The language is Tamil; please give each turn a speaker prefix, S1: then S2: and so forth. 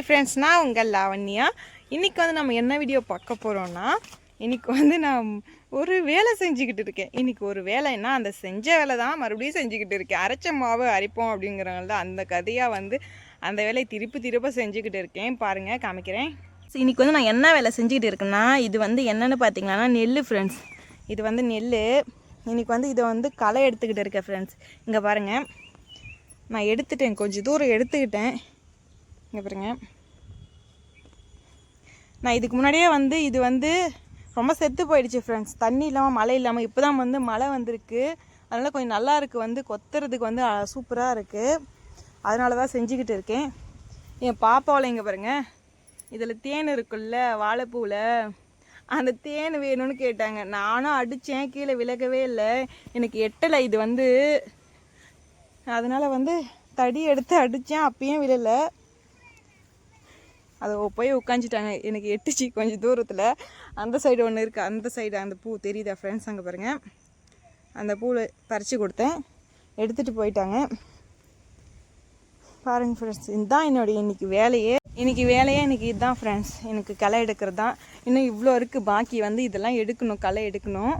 S1: ஹாய் ஃப்ரெண்ட்ஸ் நான் உங்கள் லாவண்யா. இன்றைக்கி வந்து நம்ம என்ன வீடியோ பார்க்க போகிறோன்னா இன்றைக்கி வந்து நான் ஒரு வேலை செஞ்சுக்கிட்டு இருக்கேன். இன்றைக்கி ஒரு வேலைன்னா அந்த செஞ்ச வேலை தான் மறுபடியும் செஞ்சுக்கிட்டு இருக்கேன். அரைச்ச மாவு அரைப்போம் அப்படிங்கிறனால அந்த கதையாக வந்து அந்த வேலையை திருப்பி திருப்ப செஞ்சுக்கிட்டு இருக்கேன். பாருங்கள் காமிக்கிறேன். ஸோ இன்றைக்கி வந்து நான் என்ன வேலை செஞ்சுக்கிட்டு இருக்கேன்னா இது வந்து என்னென்னு பார்த்தீங்கன்னா நெல் ஃப்ரெண்ட்ஸ் இது வந்து நெல் இன்றைக்கி வந்து இதை வந்து களை எடுத்துக்கிட்டு இருக்கேன் ஃப்ரெண்ட்ஸ் இங்கே பாருங்கள் நான் எடுத்துட்டேன் கொஞ்சம் தூரம் எடுத்துக்கிட்டேன். இங்கே பாருங்க. நான் இதுக்கு முன்னாடியே வந்து இது வந்து ரொம்ப செத்து போயிடுச்சு ஃப்ரெண்ட்ஸ் தண்ணி இல்லாமல் மழை இல்லாமல் இப்போ தான் வந்து மழை வந்திருக்கு. அதனால் கொஞ்சம் நல்லா இருக்குது வந்து கொத்துறதுக்கு வந்து சூப்பராக இருக்குது அதனால தான் செஞ்சுக்கிட்டு இருக்கேன். என் பாப்பாவில் இங்கே பாருங்க. இதில் தேன் இருக்குல்ல வாழைப்பூவில் அந்த தேன் வேணும்னு கேட்டாங்க. நானும் அடித்தேன் கீழே விலகவே இல்லை. எனக்கு எட்டலை இது வந்து. அதனால் வந்து தடி எடுத்து அடித்தேன் அப்பயும் விழலை. அதை போய் உட்காந்துட்டாங்க எனக்கு எட்டுச்சு கொஞ்சம் தூரத்தில். அந்த சைடு ஒன்று இருக்குது அந்த சைடு அந்த பூ தெரியுதா ஃப்ரெண்ட்ஸ் அங்கே பாருங்கள் அந்த பூவில் பறித்து கொடுத்தேன். எடுத்துகிட்டு போயிட்டாங்க. பாருங்கள் ஃப்ரெண்ட்ஸ் இதுதான் என்னுடைய இன்றைக்கி வேலையே. இன்றைக்கி வேலையே இன்றைக்கி இதுதான் ஃப்ரெண்ட்ஸ் எனக்கு களை எடுக்கிறது. தான் இன்னும் இவ்வளோ இருக்குது பாக்கி வந்து இதெல்லாம் எடுக்கணும் களை எடுக்கணும்.